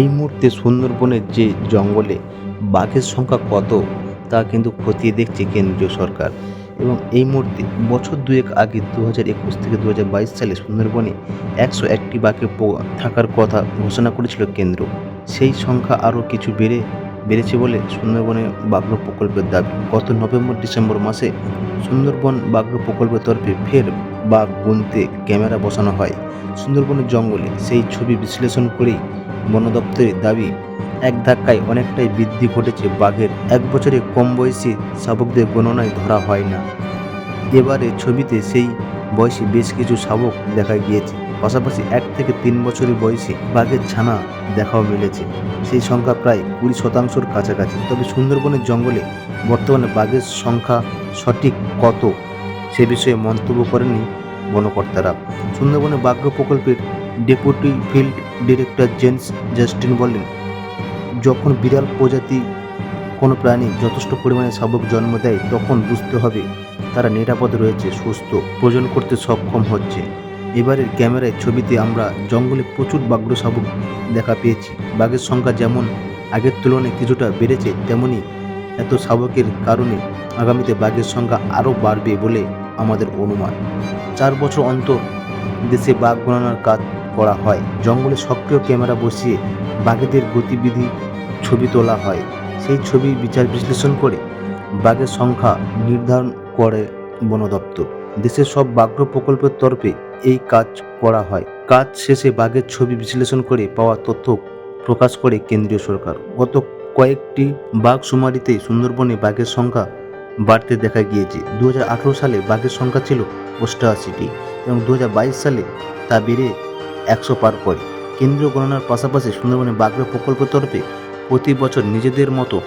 এই মুহূর্তে সুন্দরবনের যে জঙ্গলে বাঘের সংখ্যা কত, তা কিন্তু খতিয়ে দেখছে কেন্দ্রীয় সরকার। এবং এই মুহূর্তে বছর দুয়েক আগে দু হাজার একুশ থেকে দু হাজার বাইশ সালে সুন্দরবনে একশো একটি বাঘের থাকার কথা ঘোষণা করেছিল কেন্দ্র। সেই সংখ্যা আরও কিছু বেড়ে, বেড়েছে বলে সুন্দরবনে বাঘ্র প্রকল্পের দাবি। গত নভেম্বর ডিসেম্বর মাসে সুন্দরবন বাঘ্র প্রকল্পের তরফে ফের বাঘ গুনতে ক্যামেরা বসানো হয়। সুন্দরবনের জঙ্গলে সেই ছবি বিশ্লেষণ করেই বন দপ্তরের দাবি, এক ধাক্কায় অনেকটাই বৃদ্ধি ঘটেছে বাঘের। এক বছরে কম বয়সী শাবকদের গণনায় ধরা হয় না। এবারে ছবিতে সেই বয়সী বেশ কিছু শাবক দেখা গিয়েছে। পাশাপাশি এক থেকে তিন বছরের বয়সী বাঘের ছানা দেখাও মিলেছে। সেই সংখ্যা প্রায় কুড়ি শতাংশের কাছাকাছি। তবে সুন্দরবনের জঙ্গলে বর্তমানে বাঘের সংখ্যা সঠিক কত, সে বিষয়ে মন্তব্য করেনি বনকর্তারা। সুন্দরবনে বাঘ্য প্রকল্পের deputy field director James Justin বলেন, যখন বিড়াল প্রজাতি কোনো প্রাণী যথেষ্ট পরিমাণে শাবক জন্ম দেয়, তখন বুঝতে হবে তারা নিরাপদ রয়েছে, সুস্থ প্রজন করতে সক্ষম হচ্ছে। এবারের ক্যামেরায় ছবিতে আমরা জঙ্গলে প্রচুর বাঘ্র শাবক দেখা পেয়েছি। বাঘের সংখ্যা যেমন আগের তুলনায় কিছুটা বেড়েছে, তেমনি এত শাবকের কারণে আগামীতে বাঘের সংখ্যা আরও বাড়বে বলে আমাদের অনুমান। চার বছর অন্তর দেশে বাঘ গণনার কাজ করা হয়। জঙ্গলে সক্রিয় ক্যামেরা বসিয়ে বাঘেদের গতিবিধি ছবি তোলা হয়। সেই ছবি বিচার বিশ্লেষণ করে বাঘের সংখ্যা নির্ধারণ করে বন দপ্তর। দেশের সব বাঘ্র প্রকল্পের তরফে এই কাজ করা হয়। কাজ শেষে বাঘের ছবি বিশ্লেষণ করে পাওয়া তথ্য প্রকাশ করে কেন্দ্রীয় সরকার। গত কয়েকটি বাঘ শুমারিতে সুন্দরবনে বাঘের সংখ্যা বাড়তে দেখা গিয়েছে। দু হাজার আঠেরো সালে বাঘের সংখ্যা ছিল অষ্টআশিটি এবং দু হাজার বাইশ সালে তা বেড়ে একশো পার করে। কেন্দ্রীয় গণনার পাশাপাশি সুন্দরবনে বাঘ্র প্রকল্পের তরফে প্রতি বছর নিজেদের মতো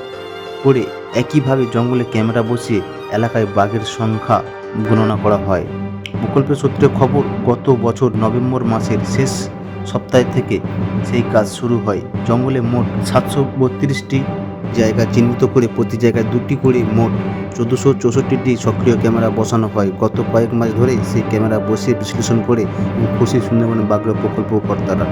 করে একইভাবে জঙ্গলে ক্যামেরা বসিয়ে এলাকায় বাঘের সংখ্যা গণনা করা হয়। প্রকল্পের সূত্রে খবর, গত বছর নভেম্বর মাসের শেষ সপ্তাহ থেকে সেই কাজ শুরু হয়। জঙ্গলে মোট সাতশো বত্রিশটি জায়গা, চিহ্নিত করে প্রতি জায়গায় দুটি করে মোট চোদ্দোশো চৌষট্টিটি সক্রিয় ক্যামেরা বসানো হয়। গত কয়েক মাস ধরে সেই ক্যামেরা বসিয়ে বিশ্লেষণ করে খুশি সুন্দরবন বাঘ্র প্রকল্প কর্তারা